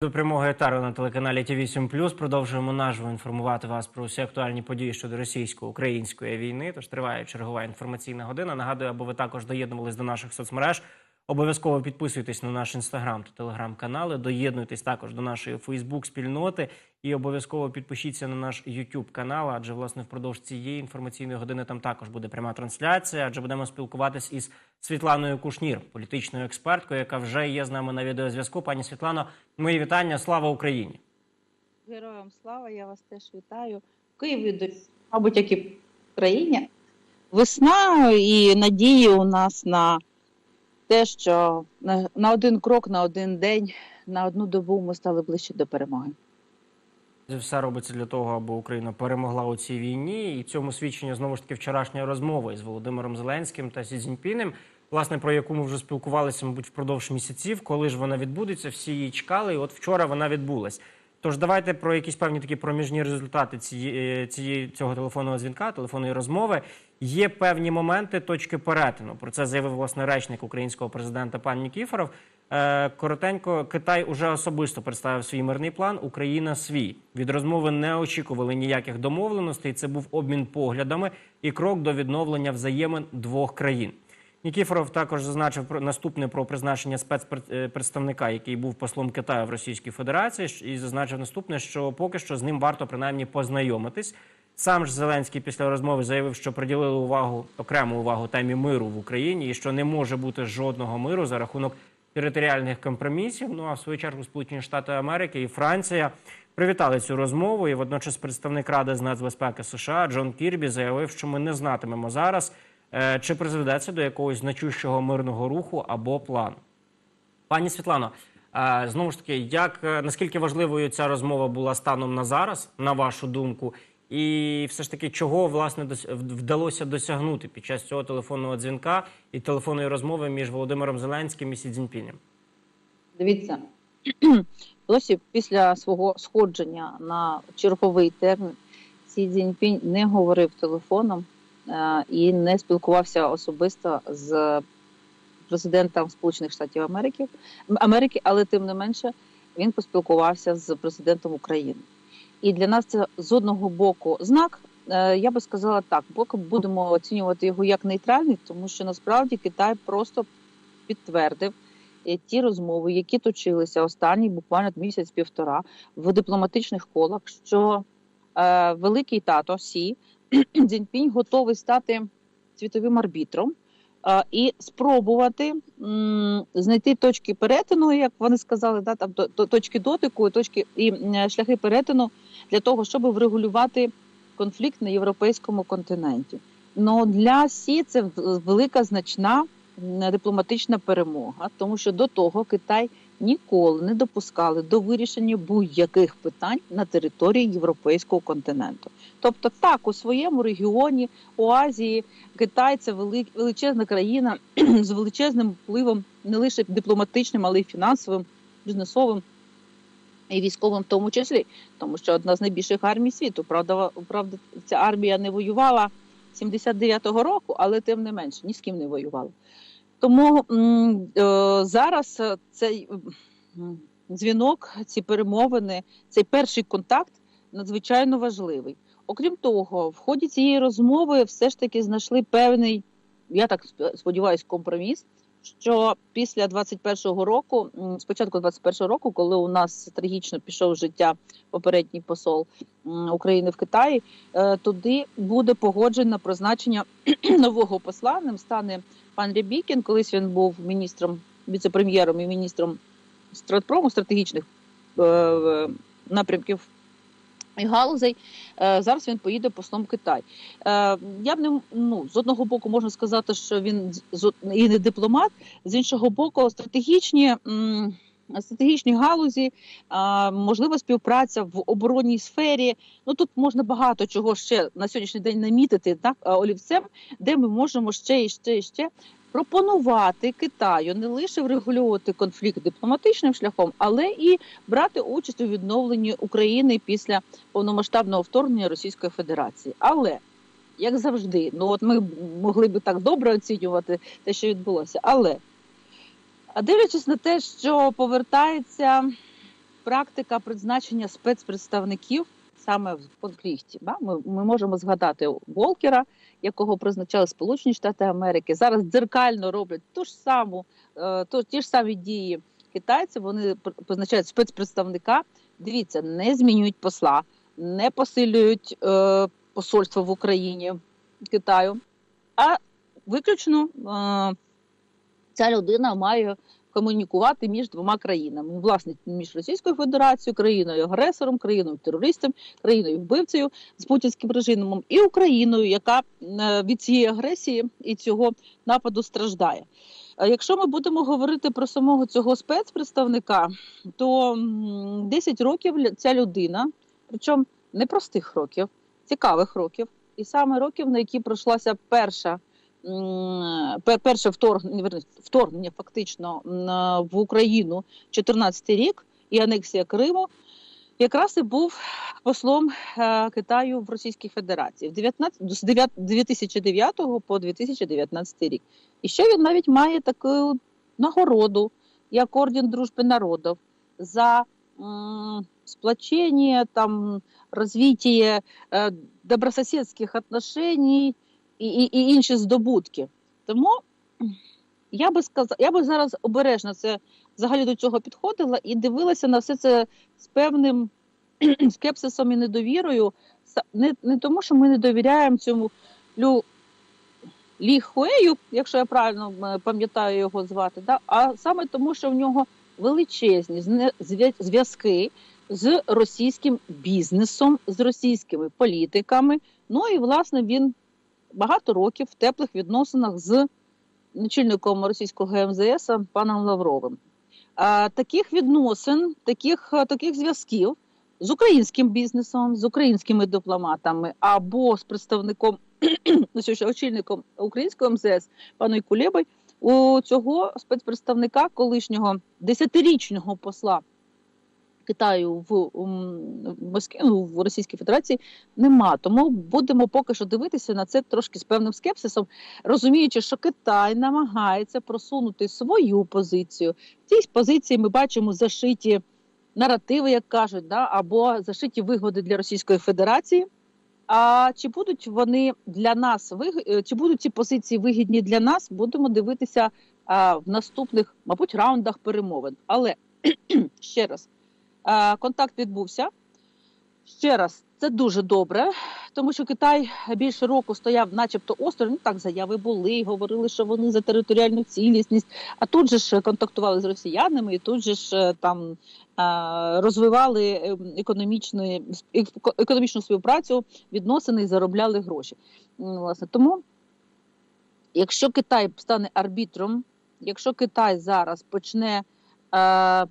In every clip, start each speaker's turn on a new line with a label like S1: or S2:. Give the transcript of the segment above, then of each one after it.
S1: До прямого етару на телеканалі Ті 8 продовжуємо наживо інформувати вас про усі актуальні події щодо російсько-української війни. Тож триває чергова інформаційна година. Нагадую, аби ви також доєднувались до наших соцмереж. Обов'язково підписуйтесь на наш інстаграм та телеграм-канали. Доєднуйтесь також до нашої Фейсбук-спільноти і обов'язково підпишіться на наш YouTube канал. Адже власне впродовж цієї інформаційної години там також буде пряма трансляція. Адже будемо спілкуватись із Світланою Кушнір, політичною експерткою, яка вже є з нами на відеозв'язку. Пані Світлано, мої вітання. Слава Україні!
S2: Героям слава, я вас теж вітаю. В Києві, мабуть, як і в країні. Весна і надії у нас на те, що на, на один крок, на один день, на одну добу ми стали ближче до перемоги.
S1: Все робиться для того, аби Україна перемогла у цій війні, і цьому свідчення знову ж таки вчорашня розмова із Володимиром Зеленським та Сі Цзіньпінем, власне про яку ми вже спілкувалися, мабуть, впродовж місяців. Коли ж вона відбудеться, всі її чекали. І от вчора вона відбулась. Тож давайте про якісь певні такі проміжні результати цієї цього телефонного дзвінка, телефонної розмови. Є певні моменти точки перетину. Про це заявив власне речник українського президента пан Нікіфоров. Е, коротенько, Китай уже особисто представив свій мирний план. Україна свій від розмови не очікували ніяких домовленостей. Це був обмін поглядами і крок до відновлення взаємин двох країн. Нікіфоров також зазначив про наступне про призначення спецпредставника, який був послом Китаю в Російській Федерації, і зазначив наступне, що поки що з ним варто принаймні познайомитись. Сам ж Зеленський після розмови заявив, що приділили увагу окрему увагу темі миру в Україні і що не може бути жодного миру за рахунок територіальних компромісів. Ну а в свою чергу Сполучені Штати Америки і Франція привітали цю розмову. І водночас представник Ради з нацбезпеки США Джон Кірбі заявив, що ми не знатимемо зараз, е, чи призведе це до якогось значущого мирного руху або плану. Пані Світлано, е, знову ж таки, як е, наскільки важливою ця розмова була станом на зараз, на вашу думку, і все ж таки, чого власне вдалося досягнути під час цього телефонного дзвінка і телефонної розмови між Володимиром Зеленським і Сі Цзіньпінем?
S2: Дивіться, досі після свого сходження на черговий термін Сі Цзіньпінь не говорив телефоном е, і не спілкувався особисто з президентом Сполучених Штатів Америки, Америки, але тим не менше він поспілкувався з президентом України. І для нас це з одного боку знак. е, Я би сказала так, поки будемо оцінювати його як нейтральний, тому що насправді Китай просто підтвердив е, ті розмови, які точилися останні буквально місяць-півтора в дипломатичних колах, що е, великий тато Сі Цзіньпінь готовий стати світовим арбітром і спробувати знайти точки перетину, як вони сказали, да, там то- то- точки дотику, точки і шляхи перетину для того, щоб врегулювати конфлікт на європейському континенті. Ну для Сі це велика значна дипломатична перемога, тому що до того Китай ніколи не допускали до вирішення будь-яких питань на території європейського континенту. Тобто, так у своєму регіоні, у Азії, Китай це вели- величезна країна з величезним впливом не лише дипломатичним, але й фінансовим, бізнесовим і військовим, в тому числі, тому що одна з найбільших армій світу. Правда, правда, ця армія не воювала 79-го року, але тим не менше ні з ким не воювала. Тому е, зараз е, цей дзвінок, ці перемовини, цей перший контакт надзвичайно важливий. Окрім того, в ході цієї розмови все ж таки знайшли певний, я так сп- сподіваюся, компроміс. Що після 21-го року, спочатку 21-го року, коли у нас трагічно пішов життя попередній посол України в Китаї, е, туди буде погоджено призначення нового посла. Ним стане пан Рябікін. Колись він був міністром, віце-прем'єром і міністром стратпрому стратегічних е, е, напрямків і галузей. Е, Зараз він поїде послом Китай. Е, Я б не ну з одного боку можна сказати, що він і не дипломат, з іншого боку, стратегічні. Стратегічні галузі, можлива співпраця в оборонній сфері. Ну тут можна багато чого ще на сьогоднішній день намітити так олівцем, де ми можемо ще і ще і ще пропонувати Китаю не лише врегулювати конфлікт дипломатичним шляхом, але і брати участь у відновленні України після повномасштабного вторгнення Російської Федерації. Але як завжди, ну от ми могли би так добре оцінювати те, що відбулося. Але дивлячись на те, що повертається практика призначення спецпредставників саме в конфлікті. Ми, ми можемо згадати Волкера, якого призначали Сполучені Штати Америки. Зараз дзеркально роблять ту ж саму, е, ту, ті ж самі дії китайців. Вони пр- призначають спецпредставника. Дивіться, не змінюють посла, не посилюють е, посольство в Україні Китаю, а виключно е, ця людина має комунікувати між двома країнами. Власне, між Російською Федерацією, країною агресором, країною терористом, країною вбивцею з путінським режимом і Україною, яка е, від цієї агресії і цього нападу страждає. Якщо ми будемо говорити про самого цього спецпредставника, то м, 10 років ця людина, причому непростих років, цікавих років, і саме років, на які пройшлася перша перше вторгнення, вторгнення фактично в Україну 14 рік і анексія Криму, якраз і був послом е, Китаю в Російській Федерації в 19, з 9 2009 по 2019 рік. І ще він навіть має таку нагороду, як орден дружби народів за м, сплочение, там, развитие е, добрососедських отношений і, і, інші здобутки. Тому я би сказала, я би зараз обережно це взагалі до цього підходила і дивилася на все це з певним скепсисом і недовірою. Не, не тому, що ми не довіряємо цьому Лю Лі Хуею, якщо я правильно пам'ятаю його звати, да? а саме тому, що в нього величезні зв'язки з російським бізнесом, з російськими політиками. Ну і власне він багато років в теплих відносинах з начальником російського МЗС паном Лавровим. А, таких відносин, таких, таких зв'язків з українським бізнесом, з українськими дипломатами або з представником ну, очільником українського МЗС паном Кулєбой, у цього спецпредставника колишнього десятирічного посла Китаю в, Москві, ну, в Російській Федерації нема. Тому будемо поки що дивитися на це трошки з певним скепсисом, розуміючи, що Китай намагається просунути свою позицію. В цій позиції ми бачимо зашиті наративи, як кажуть, да, або зашиті вигоди для Російської Федерації. А чи будуть вони для нас виг... е, чи будуть ці позиції вигідні для нас? Будемо дивитися а, в наступних, мабуть, раундах перемовин. Але ще раз, контакт відбувся. Ще раз, це дуже добре, тому що Китай більше року стояв, начебто, осторонь. Ну так заяви були, говорили, що вони за територіальну цілісність. А тут же ж контактували з росіянами, і тут же ж е, там розвивали е, економічну, економічну співпрацю, відносини і заробляли гроші. Власне, тому, якщо Китай стане арбітром, якщо Китай зараз почне е,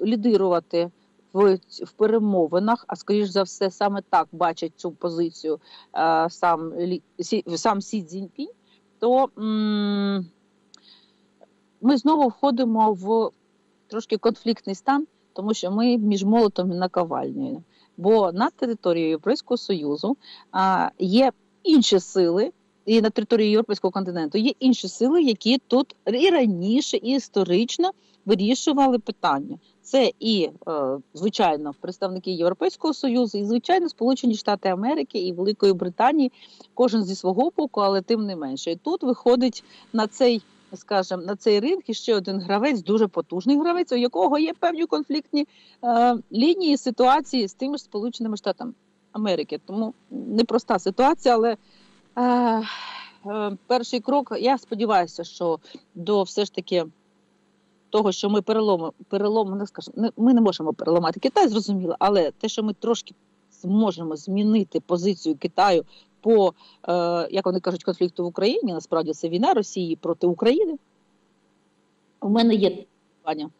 S2: лідирувати в, в перемовинах, а скоріш за все, саме так бачить цю позицію е, сам, Сі, сам Сі Цзіньпінь, то ми знову входимо в трошки конфліктний стан, тому що ми між молотом і наковальнею. Бо на території Європейського Союзу а, є інші сили, і на території Європейського континенту є інші сили, які тут і раніше, і історично вирішували питання. Це і, е, звичайно, представники Європейського Союзу, і звичайно, Сполучені Штати Америки і Великої Британії, кожен зі свого боку, але тим не менше. І тут виходить на цей, скажімо, на цей ринг іще один гравець, дуже потужний гравець, у якого є певні конфліктні е, лінії ситуації з тими ж Сполученими Штатами Америки. Тому непроста ситуація, але перший крок, я сподіваюся, що до все ж таки того, що ми перелому, перелому не скажемо, ми не можемо переламати Китай, зрозуміло, але те, що ми трошки зможемо змінити позицію Китаю по, е, як вони кажуть, конфлікту в Україні, насправді це війна Росії проти України. У мене є питання.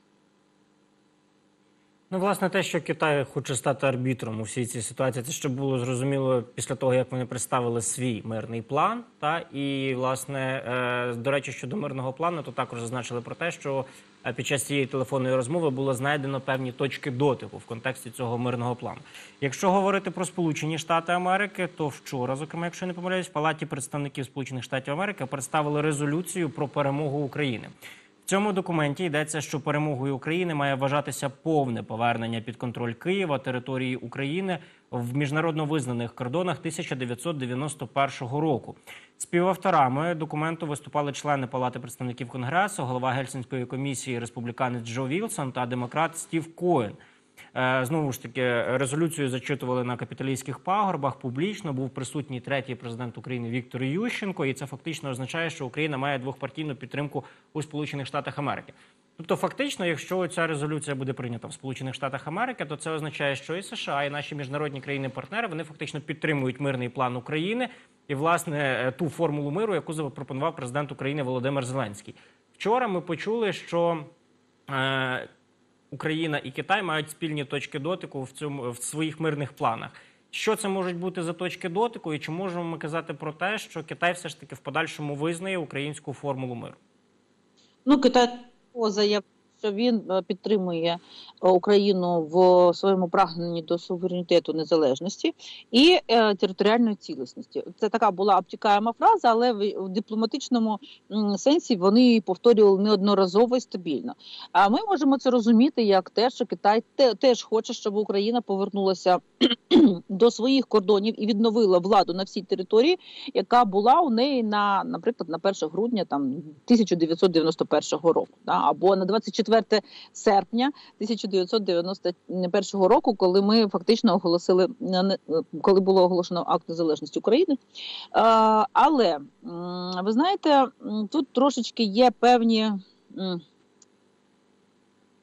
S1: Ну, власне, те, що Китай хоче стати арбітром у всій цій ситуації, це ще було зрозуміло після того, як вони представили свій мирний план. Та і власне, е, до речі, щодо мирного плану, то також зазначили про те, що е, під час цієї телефонної розмови було знайдено певні точки дотику в контексті цього мирного плану. Якщо говорити про Сполучені Штати Америки, то вчора, зокрема, якщо я не помиляюсь, в палаті представників Сполучених Штатів Америки представили резолюцію про перемогу України. Цьому документі йдеться, що перемогою України має вважатися повне повернення під контроль Києва території України в міжнародно визнаних кордонах 1991 року. Співавторами документу виступали члени Палати представників Конгресу, голова Гельсінської комісії республіканець Джо Вілсон та демократ Стів Коен. Е, Знову ж таки, резолюцію зачитували на капіталійських пагорбах. Публічно був присутній третій президент України Віктор Ющенко, і це фактично означає, що Україна має двохпартійну підтримку у Сполучених Штатах Америки. Тобто, фактично, якщо ця резолюція буде прийнята в Сполучених Штатах Америки, то це означає, що і США, і наші міжнародні країни-партнери вони фактично підтримують мирний план України і власне е, ту формулу миру, яку запропонував президент України Володимир Зеленський. Вчора ми почули, що е, Україна і Китай мають спільні точки дотику в цьому в своїх мирних планах. Що це можуть бути за точки дотику, і чи можемо ми казати про те, що Китай все ж таки в подальшому визнає українську формулу миру?
S2: Ну, Китай заявив, що він е, підтримує е, Україну в своєму прагненні до суверенітету незалежності і е, територіальної цілісності. Це така була обтікаема фраза, але в, в дипломатичному сенсі вони її повторювали неодноразово і стабільно. А ми можемо це розуміти як те, що Китай те, теж хоче, щоб Україна повернулася до своїх кордонів і відновила владу на всій території, яка була у неї на, наприклад, на 1 грудня там 1991 року, да, або на 24 серпня 1991 року, коли ми фактично оголосили е, не- коли було оголошено акт незалежності України. Е, але ви знаєте, тут трошечки є певні.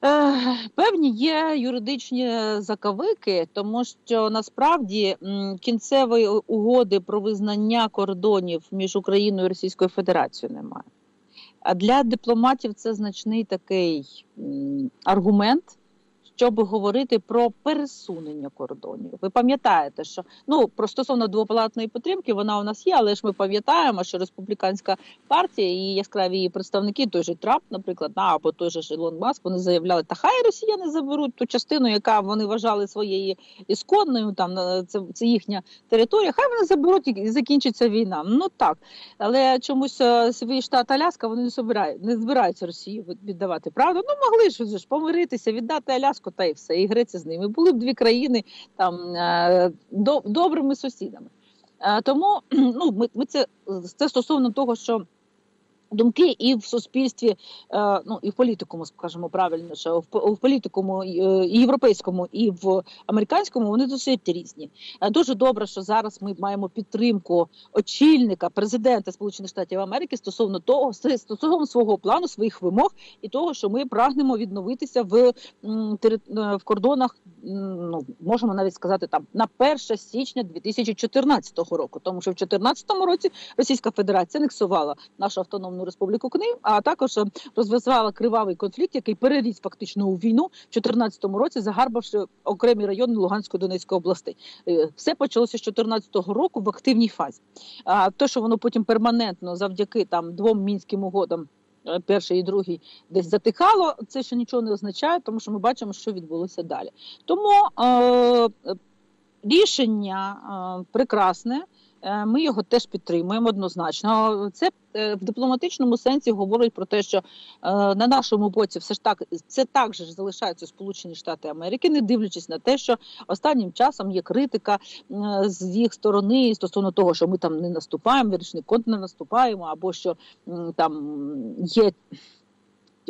S2: Е, Певні є юридичні закавики, тому що насправді кінцевої угоди про визнання кордонів між Україною і Російською Федерацією немає. Для дипломатів це значний такий аргумент, щоб говорити про пересунення кордонів. Ви пам'ятаєте, що ну про стосовно двопалатної підтримки вона у нас є, але ж ми пам'ятаємо, що республіканська партія і яскраві її представники, той же Трамп, наприклад, да, або той же Ілон Маск, вони заявляли, та хай росіяни заберуть ту частину, яка вони вважали своєю ісконною, там на- це, це їхня територія. Хай вони заберуть і закінчиться війна. Ну так, але чомусь е, свій штат Аляска вони не збирають, не збираються Росію віддавати. Правда? Ну могли ж помиритися, віддати Аляску та й все, і Греція з ними. Були б дві країни там е, до, добрими сусідами. Е, Тому ну, ми, ми це, це стосовно того, що. Думки і в суспільстві, е, ну і в політикуму, скажімо правильно, що в, по- в політикуму е, і європейському і в американському вони досить різні. Е, Дуже добре, що зараз ми маємо підтримку очільника президента Сполучених Штатів Америки стосовно того, стосовно свого плану, своїх вимог і того, що ми прагнемо відновитися в, в кордонах. Ну можемо навіть сказати там на 1 січня 2014 року, тому що в 2014 році Російська Федерація анексувала нашу автономну республіку Крим, а також е, розв'язала кривавий конфлікт, який переріс фактично у війну в 2014 році, загарбавши окремі райони Луганської Донецької областей. Е, Все почалося з 2014 року в активній фазі. А те, що воно потім перманентно завдяки там двом мінським угодам. е, Перший і другий десь затихало, це ще нічого не означає, тому що ми бачимо, що відбулося далі. Тому е, рішення е, прекрасне. Е, Ми його теж підтримуємо однозначно. Це е, в дипломатичному сенсі говорить про те, що е, на нашому боці все ж так це також залишаються Сполучені Штати Америки, не дивлячись на те, що останнім часом є критика з їх сторони стосовно того, що ми там не наступаємо, віршний код не наступаємо, або що там є.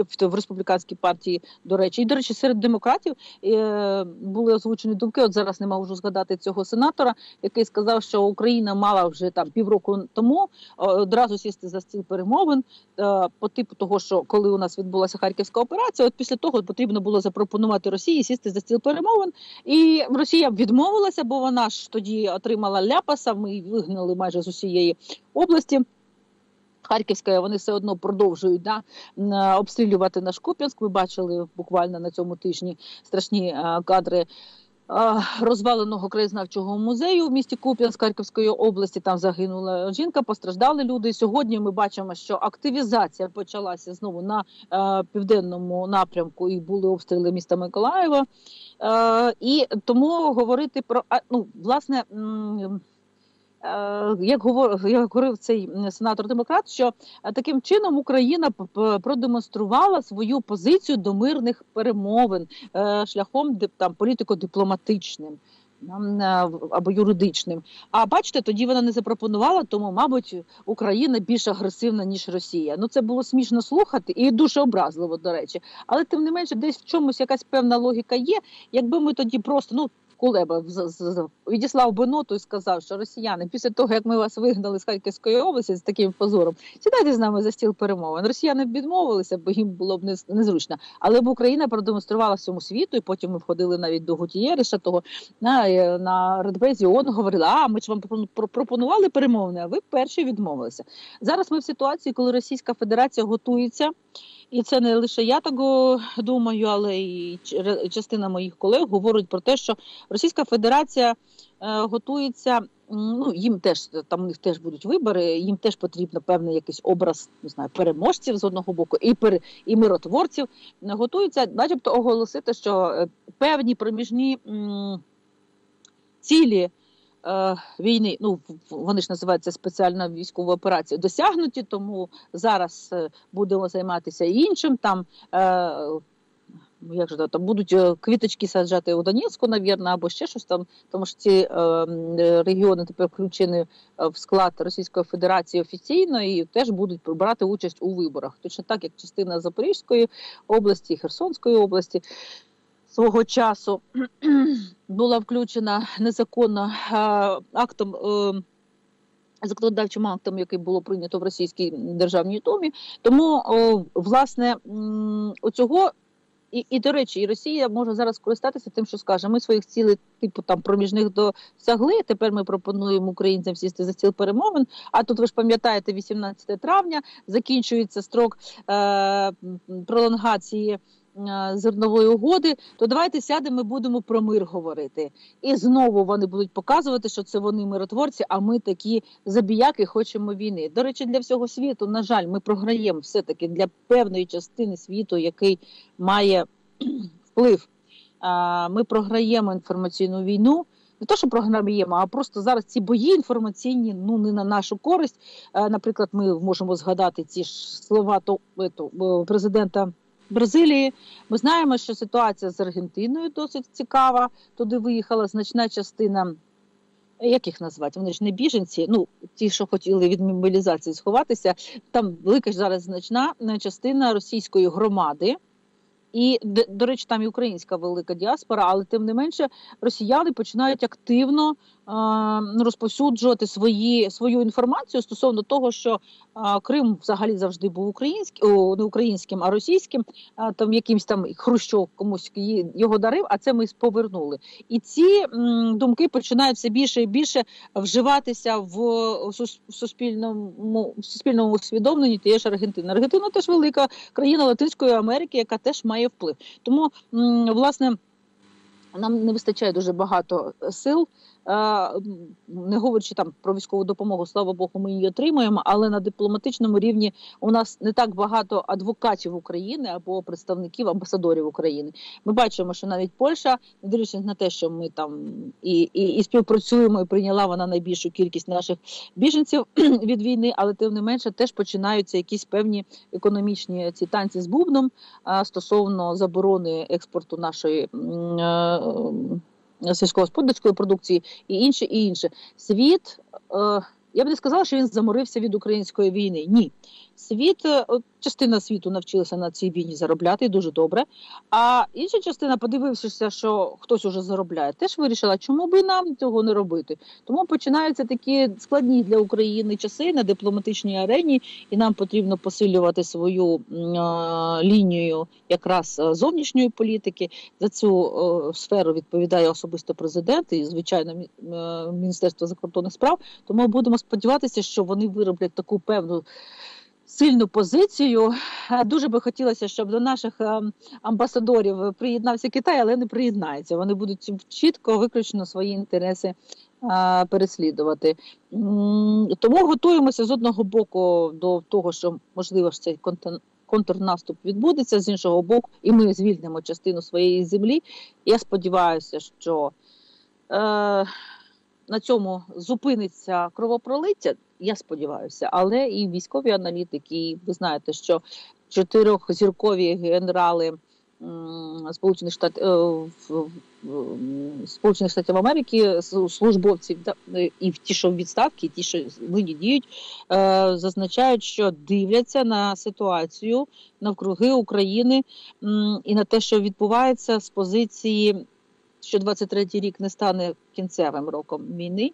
S2: В в республіканській партії, до речі, і до речі, серед демократів е, були озвучені думки. От зараз не можу згадати цього сенатора, який сказав, що Україна мала вже там півроку тому е, одразу сісти за стіл перемовин е, по типу того, що коли у нас відбулася харківська операція, от після того потрібно було запропонувати Росії сісти за стіл перемовин. І Росія відмовилася, бо вона ж тоді отримала ляпаса. Ми її вигнали майже з усієї області. Харківська, вони все одно продовжують да, е, обстрілювати наш Куп'янськ. Ви бачили буквально на цьому тижні страшні е, кадри е, розваленого краєзнавчого музею в місті Куп'янськ Харківської області. Там загинула жінка, постраждали люди. Сьогодні ми бачимо, що активізація почалася знову на південному напрямку, і були обстріли міста Миколаєва. І тому говорити про ну, власне. Як говорив, як говорив цей сенатор демократ, що е, таким чином Україна продемонструвала свою позицію до мирних перемовин е, шляхом там політико-дипломатичним. е, Або юридичним. А бачите, тоді вона не запропонувала, тому, мабуть, Україна більш агресивна, ніж Росія. Ну це було смішно слухати і дуже образливо, до речі. Але тим не менше, десь в чомусь якась певна логіка є. Якби ми тоді просто ну. Кулеба відіслав би ноту і сказав, що росіяни, після того як ми вас вигнали з Харківської області з таким позором, сідайте з нами за стіл перемовин. Росіяни б відмовилися, бо їм було б не- незручно. Але б Україна продемонструвала всьому світу, і потім ми входили навіть до Гутієриша того на, е, на Радбезі ООН говорили, а ми ж вам пропонували перемовини, а ви перші відмовилися. Зараз ми в ситуації, коли Російська Федерація готується. І це не лише я так думаю, але і частина моїх колег говорить про те, що Російська Федерація е, готується. Ну їм теж там у них теж будуть вибори. Їм теж потрібно певний якийсь образ не знаю переможців з одного боку і пер, і миротворців. Готуються, начебто, оголосити, що е, певні проміжні м, цілі. Е, Війни, ну вони ж називаються спеціальна військова операція, досягнуті, тому зараз е, будемо займатися іншим. Там е, як же там будуть квіточки саджати у Донецьку, навірно, або ще щось там, тому що ці регіони тепер включені в склад Російської Федерації офіційно і теж будуть брати участь у виборах. Точно так, як частина Запорізької області, Херсонської області. Свого часу була включена незаконно актом е, законодавчим актом, який було прийнято в Російській державній думі. Тому, о, власне, оцього. І, і до речі, і Росія може зараз користатися тим, що скаже: ми своїх цілей, типу там проміжних досягли. Тепер ми пропонуємо українцям сісти за стіл перемовин. А тут ви ж пам'ятаєте, 18 травня закінчується строк е, пролонгації зернової угоди. То давайте сядемо, і будемо про мир говорити. І знову вони будуть показувати, що це вони миротворці, а ми такі забіяки хочемо війни. До речі, для всього світу, на жаль, ми програємо все-таки для певної частини світу, який має вплив. Ми програємо інформаційну війну. Не то, що програємо, а просто зараз ці бої інформаційні ну не на нашу користь. Е, Наприклад, ми можемо згадати ці ж слова то, е, президента Бразилії. Ми знаємо, що ситуація з Аргентиною досить цікава. Туди виїхала значна частина. Як їх назвати? Вони ж не біженці, ну ті, що хотіли від мобілізації сховатися. Там велика ж зараз значна е, частина російської громади. І до речі, там і українська велика діаспора, але тим не менше росіяни починають активно е, розповсюджувати свої свою інформацію стосовно того, що Крим взагалі завжди був українським, о, не українським, а російським. Там якимсь там Хрущов комусь його дарив, а це ми повернули. І ці м, думки починають все більше і більше вживатися в в суспільному в суспільному усвідомленні тієї ж Аргентини. Аргентина теж велика країна Латинської Америки, яка теж має вплив. Тому м, власне. Нам не вистачає дуже багато сил, не говорячи там про військову допомогу, слава Богу, ми її отримуємо. Але на дипломатичному рівні у нас не так багато адвокатів України або представників амбасадорів України. Ми бачимо, що навіть Польща, не дивлячись на те, що ми там і, і, і співпрацюємо, і прийняла вона найбільшу кількість наших біженців від війни, але тим не менше теж починаються якісь певні економічні ці танці з бубном стосовно заборони експорту нашої е, сільськогосподарської продукції і інше, і інше. Світ, е, я б не сказала, що він заморився від української війни. Ні. Світ, е, частина світу навчилася на цій війні заробляти дуже добре. А інша частина, подивившися, що хтось уже заробляє, теж вирішила, чому би нам цього не робити. Тому починаються такі складні для України часи на дипломатичній арені, і нам потрібно посилювати свою е, лінію якраз е, зовнішньої політики. За цю е, сферу відповідає особисто президент і, звичайно, мі- е, Міністерство закордонних справ. Тому будемо сподіватися, що вони вироблять таку певну. Сильну позицію Е, дуже би хотілося, щоб до наших е, амбасадорів приєднався Китай, але не приєднається. Вони будуть чітко виключно свої інтереси е, переслідувати. Тому готуємося з одного боку до того, що можливо ж цей контин- контрнаступ відбудеться з іншого боку, і ми звільнимо частину своєї землі. Я сподіваюся, що на цьому зупиниться кровопролиття, я сподіваюся, але і військові аналітики, і ви знаєте, що чотирьохзіркові генерали Сполучених Штатів Сполучених Штатів Америки, службовці е, і ті, що в відставці, ті, що нині діють, е, зазначають, що дивляться на ситуацію навкруги України і на те, що відбувається з позиції, що 23-й рік не стане кінцевим роком війни.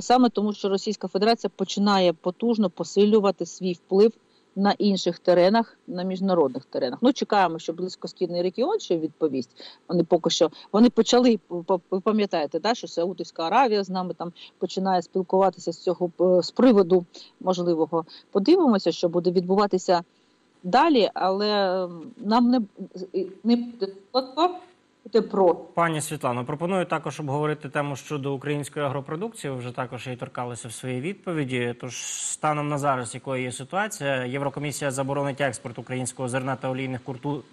S2: Саме тому, що Російська Федерація починає потужно посилювати свій вплив на інших теренах, на міжнародних теренах. Ну чекаємо, що близькосхідний регіон ще відповість. Вони поки що вони почали ви пам'ятаєте, да, що Саудівська Аравія з нами там починає спілкуватися з цього з приводу можливого. Подивимося, що буде відбуватися далі, але нам не, не буде бути про.
S1: Пані Світлано, пропоную також обговорити тему щодо української агропродукції. Ви вже також її торкалися в своїй відповіді. Тож станом на зараз, якою є ситуація, Єврокомісія заборонить експорт українського зерна та олійних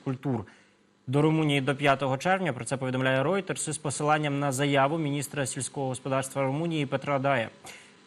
S1: культур до Румунії до 5 червня. Про це повідомляє Reuters із посиланням на заяву міністра сільського господарства Румунії Петра Дая.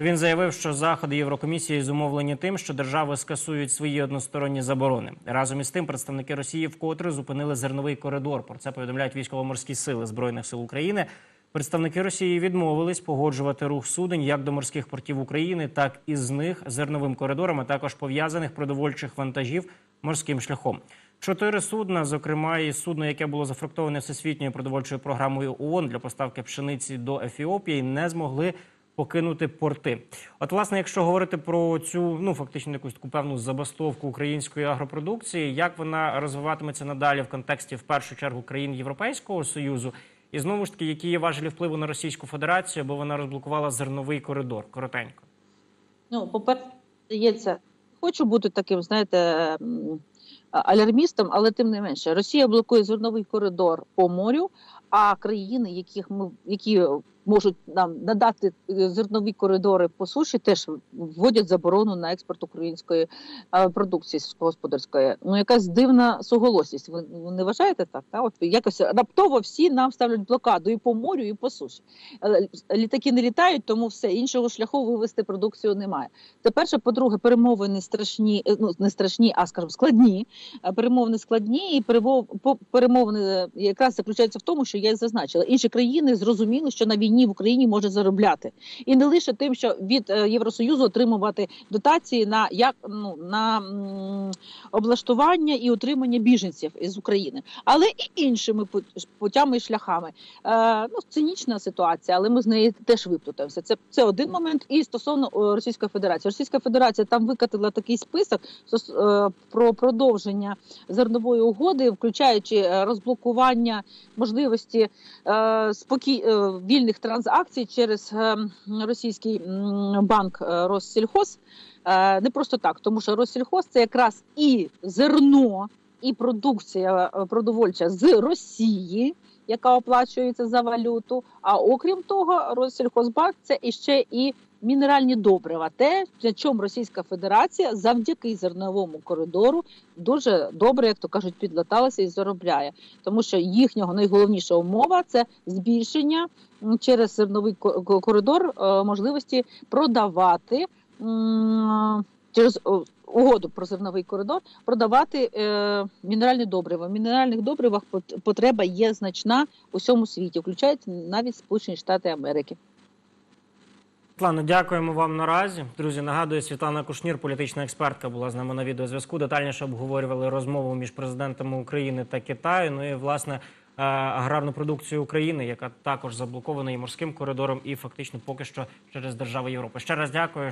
S1: Він заявив, що заходи Єврокомісії зумовлені тим, що держави скасують свої односторонні заборони. Разом із тим, представники Росії вкотре зупинили зерновий коридор. Про це повідомляють військово-морські сили збройних сил України. Представники Росії відмовились погоджувати рух суден як до морських портів України, так і з них зерновим коридором, а також пов'язаних продовольчих вантажів морським шляхом. Чотири судна, зокрема, і судно, яке було зафрактоване всесвітньою продовольчою програмою ООН для поставки пшениці до Ефіопії, не змогли покинути порти. От, власне, якщо говорити про цю ну фактично якусь таку певну забастовку української агропродукції, як вона розвиватиметься надалі в контексті в першу чергу країн Європейського союзу, і знову ж таки, які є важелі впливу на Російську Федерацію, бо вона розблокувала зерновий коридор. Коротенько.
S2: Ну, по-перше, здається, хочу бути таким, знаєте, алярмістом, але тим не менше, Росія блокує зерновий коридор по морю, а країни, яких ми які можуть нам надати е, зернові коридори по суші, теж вводять заборону на експорт української е, продукції сільськогосподарської. Ну, якась дивна суголосність. Ви, не вважаєте так? Та? От якось раптово всі нам ставлять блокаду і по морю, і по суші. Е, Літаки не літають, тому все іншого шляху вивести продукцію немає. Це перше, по-друге, перемовини страшні, ну не страшні, а скажімо, складні. Перемовини складні, і перемовини якраз заключаються в тому, що я і зазначила. Інші країни зрозуміли, що на війні в Україні може заробляти, і не лише тим, що від е, Євросоюзу отримувати дотації на як ну на облаштування і утримання біженців із України, але і іншими путями і шляхами. Е, ну, цинічна ситуація, але ми з неї теж виплутаємося. Це, це один момент. І стосовно Російської Федерації. Російська Федерація там викатила такий список е, про продовження зернової угоди, включаючи е, розблокування можливості е, спокій, е, вільних транзакцій через е, російський банк е, Россельхоз. Е, не просто так, тому що Россельхоз це якраз і зерно, і продукція продовольча з Росії, яка оплачується за валюту. А окрім того, Россельхозбанк це іще і мінеральні добрива, те, на чому Російська Федерація завдяки зерновому коридору дуже добре, як то кажуть, підлаталася і заробляє, тому що їхнього найголовніша умова це збільшення через зерновий ко- ко- коридор е, можливості продавати через угоду про зерновий коридор, продавати е, мінеральні добрива. В мінеральних добривах пот- потреба є значна у всьому світі, включають навіть Сполучені Штати Америки.
S1: Світлано, дякуємо вам наразі. Друзі, нагадую, Світлана Кушнір, політична експертка, була з нами на відеозв'язку. Детальніше обговорювали розмову між президентами України та Китаю. Ну і власне е, аграрну продукцію України, яка також заблокована і морським коридором, і фактично поки що через держави Європи. Ще раз дякую.